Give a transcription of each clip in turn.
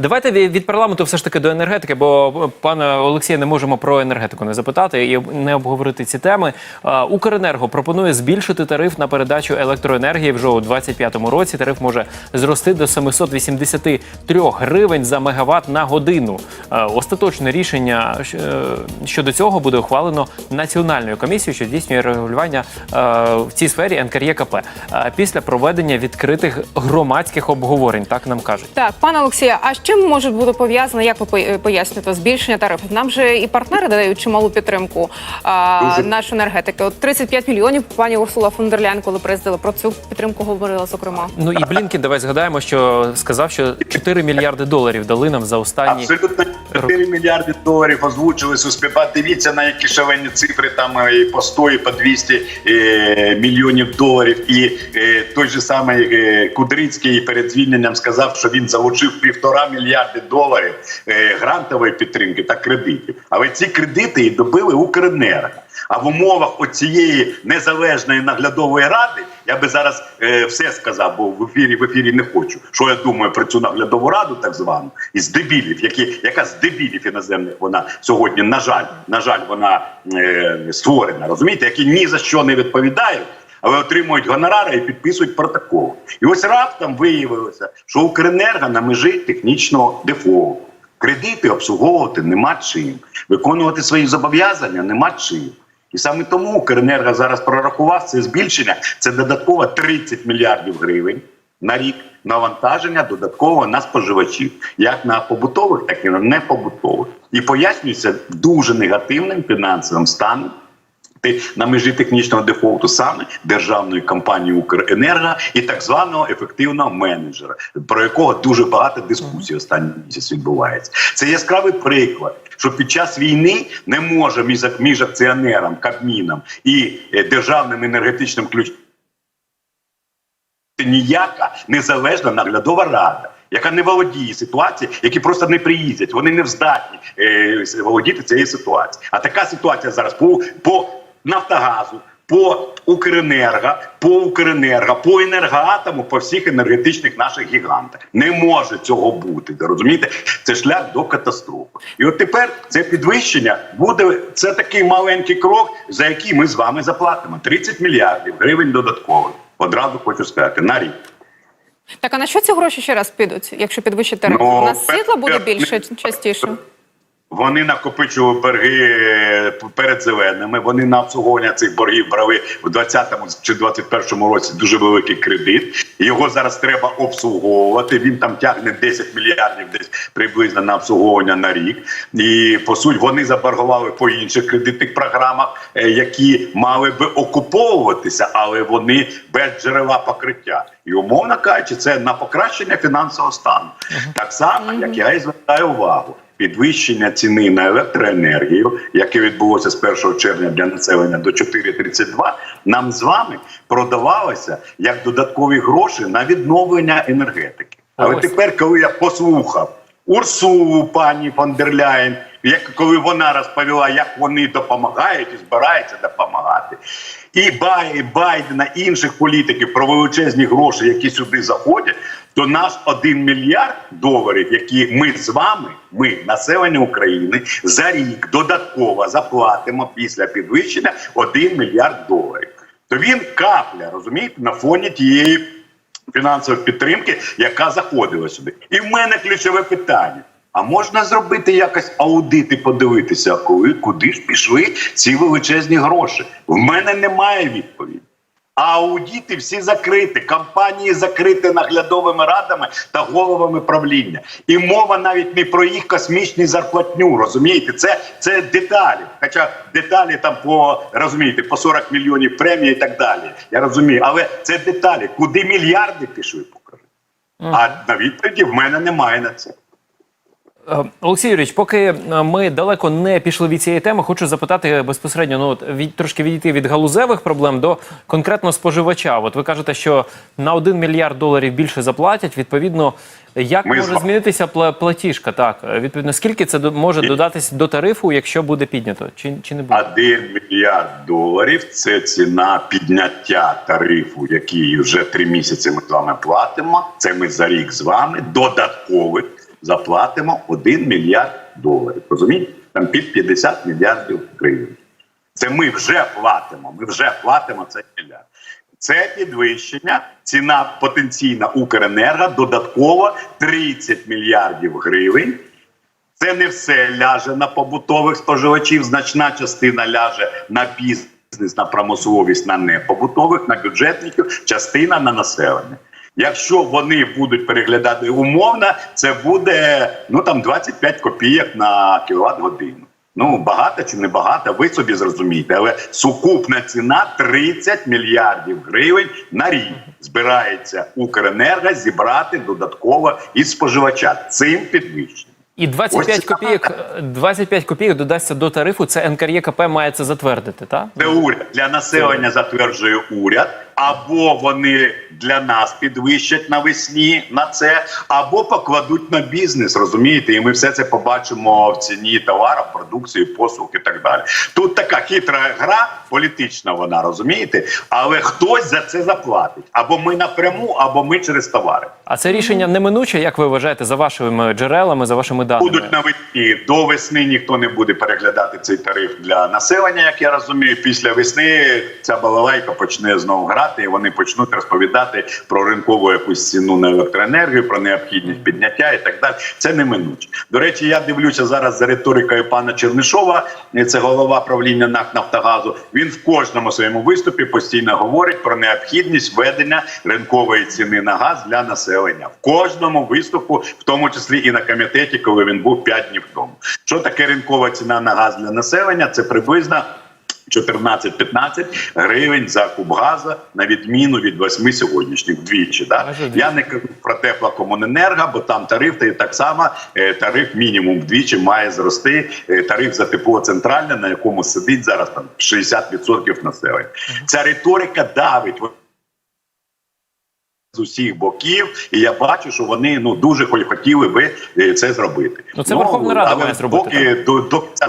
Давайте від парламенту все ж таки до енергетики, бо пане Олексія, не можемо про енергетику не запитати і не обговорити ці теми. Укренерго пропонує збільшити тариф на передачу електроенергії вже у 2025 році. Тариф може зрости до 783 гривень за мегаватт на годину. Остаточне рішення е, щодо цього буде ухвалено національною комісією, що здійснює регулювання е, в цій сфері НКРЄКП е, після проведення відкритих громадських обговорень. Так нам кажуть. Так, пане Олексію, а з чим може бути пов'язано, як ви пої- поясните, збільшення тарифів? Нам же і партнери дають чималу підтримку а, нашої енергетики. От 35 мільйонів пані Урсула фон дер Ляйн, коли приїздила, про цю підтримку говорила, зокрема. Ну і Блінкін, давай згадаємо, що сказав, що 4 мільярди доларів дали нам за останні Абсолютно 4 мільярди доларів озвучили суспільства. Дивіться на які шалені цифри, там е, і по 100, і по 200 е, мільйонів доларів. І е, той же самий е, Кудрицький перед звільненням сказав, що він залучив півтора мільярди доларів е, грантової підтримки та кредитів. Але ці кредити і добили Укренерго. А в умовах оцієї незалежної наглядової ради я би зараз е, все сказав, бо в ефірі в ефірі не хочу. Що я думаю про цю наглядову раду, так звану, із дебілів, які яка з дебілів іноземних вона сьогодні, на жаль, на жаль, вона е, створена. Розумієте, які ні за що не відповідають. Але отримують гонорари і підписують протокол. І ось раптом виявилося, що Укренерго на межі технічного дефолту. Кредити обслуговувати нема чим, виконувати свої зобов'язання нема чим. І саме тому Укренерго зараз прорахував це збільшення. Це додатково 30 мільярдів гривень на рік навантаження додатково на споживачів, як на побутових, так і на непобутових. І пояснюється дуже негативним фінансовим станом на межі технічного дефолту саме державної компанії Укренерго і так званого ефективного менеджера, про якого дуже багато дискусій останній місяць відбувається. Це яскравий приклад, що під час війни не може між, між акціонером, Кабміном і е, державним енергетичним ключом ніяка незалежна наглядова рада. Яка не володіє ситуацією, які просто не приїздять, вони не здатні е, володіти цією ситуацією. А така ситуація зараз по, по Нафтогазу, по Укренерго, по Укренерго, по енергоатому, по всіх енергетичних наших гігантах. Не може цього бути. Розумієте? Це шлях до катастрофи. І от тепер це підвищення буде це такий маленький крок, за який ми з вами заплатимо 30 мільярдів гривень додатково. Одразу хочу сказати на рік. Так, а на що ці гроші ще раз підуть, якщо підвищити тариф? Ну, У нас світла буде більше частіше. Вони накопичували борги е, перед зеленими. Вони на обслуговування цих боргів брали в 20-му чи 21-му році дуже великий кредит. Його зараз треба обслуговувати. Він там тягне 10 мільярдів десь приблизно на обслуговування на рік. І по суті вони заборгували по інших кредитних програмах, е, які мали би окуповуватися, але вони без джерела покриття. І умовно кажучи, це на покращення фінансового стану. Так само, як я і звертаю увагу підвищення ціни на електроенергію, яке відбулося з 1 червня для населення до 4,32, нам з вами продавалося як додаткові гроші на відновлення енергетики. Але Ось. тепер, коли я послухав Урсулу, пані фон дер Ляєн, як коли вона розповіла, як вони допомагають і збираються допомагати, і Бай- і Байдена, і інших політиків про величезні гроші, які сюди заходять, то наш 1 мільярд доларів, які ми з вами, ми, населення України, за рік додатково заплатимо після підвищення 1 мільярд доларів. То він капля, розумієте, на фоні тієї фінансової підтримки, яка заходила сюди. І в мене ключове питання. А можна зробити якось аудит і подивитися, коли куди ж пішли ці величезні гроші? В мене немає відповіді. А аудіти всі закриті, компанії закриті наглядовими радами та головами правління. І мова навіть не про їх космічні зарплатню. Розумієте, це, це деталі. Хоча деталі там по розумієте, по 40 мільйонів премії і так далі. Я розумію, але це деталі. Куди мільярди пішли, покажи. А на відповіді в мене немає на це. Е, Олексій Юрійович, поки е, ми далеко не пішли від цієї теми, хочу запитати безпосередньо, ну от від трошки відійти від галузевих проблем до конкретно споживача. От ви кажете, що на 1 мільярд доларів більше заплатять. Відповідно, як Ми може вами. змінитися пла- платіжка? Так, Е, відповідно, скільки це може додатись до тарифу, якщо буде піднято, чи, чи не буде? Один мільярд доларів це ціна підняття тарифу, який вже три місяці ми з вами платимо. Це ми за рік з вами додаткових заплатимо 1 мільярд доларів. Розумієте? Там під 50 мільярдів гривень. Це ми вже платимо. Ми вже платимо цей мільярд. Це підвищення, ціна потенційна Укренерго додатково 30 мільярдів гривень. Це не все ляже на побутових споживачів. Значна частина ляже на бізнес, на промисловість, на непобутових, на бюджетників, частина на населення. Якщо вони будуть переглядати умовно, це буде ну там 25 копійок на кіловат годину. Ну багато чи не багато, ви собі зрозумієте, але сукупна ціна 30 мільярдів гривень на рік збирається Укренерго зібрати додатково із споживача цим підвищенням. І 25 Ось копійок, 25 копійок додасться до тарифу. Це НКРЄКП має це затвердити, так? Це уряд для населення затверджує уряд, або вони для нас підвищать навесні на це, або покладуть на бізнес. Розумієте, і ми все це побачимо в ціні товарів, продукції, послуг і так далі. Тут така хитра гра, політична вона розумієте, але хтось за це заплатить або ми напряму, або ми через товари. А це рішення неминуче, як ви вважаєте, за вашими джерелами, за вашими даними? Будуть навесні до весни ніхто не буде переглядати цей тариф для населення, як я розумію. Після весни ця балалайка почне знову грати, і вони почнуть розповідати про ринкову якусь ціну на електроенергію, про необхідність підняття і так далі. Це неминуче. До речі, я дивлюся зараз за риторикою пана Чернишова. Це голова правління НАК Нафтогазу. Він в кожному своєму виступі постійно говорить про необхідність введення ринкової ціни на газ для населення. В кожному виступу, в тому числі і на комітеті, коли він був 5 днів тому. Що таке ринкова ціна на газ для населення? Це приблизно 14-15 гривень за куб газу на відміну від 8 сьогоднішніх вдвічі. Да? Я не кажу про теплокомуненерго, бо там тариф та так само е, тариф мінімум вдвічі має зрости. Е, Тариф за тепло центральне, на якому сидить зараз там 60% населення. Ця риторика давить. З усіх боків, і я бачу, що вони ну дуже хо- хотіли би е, це зробити. Ну, це Верховна Рада але має зробити, Поки до, до кінця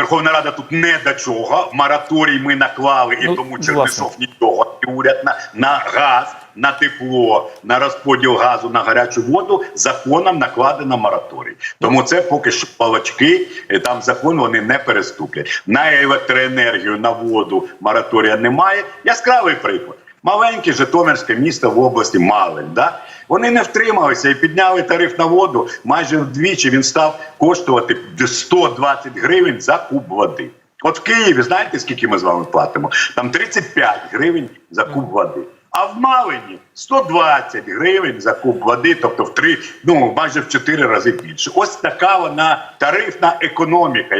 Верховна Рада тут не до чого. Мораторій ми наклали, і Ну, тому. Чернишов нічого. І уряд на, на газ, на тепло, на розподіл газу на гарячу воду законом накладено мораторій. Тому це поки що палачки. і Там закон вони не переступлять. На електроенергію, на воду мораторія немає. Яскравий приклад. Маленьке Житомирське місто в області Малин. Да? Вони не втрималися і підняли тариф на воду. Майже вдвічі він став коштувати 120 гривень за куб води. От в Києві знаєте, скільки ми з вами платимо? Там 35 гривень за куб води. А в Малині 120 гривень за куб води, тобто в три, ну майже в чотири рази більше. Ось така вона тарифна економіка.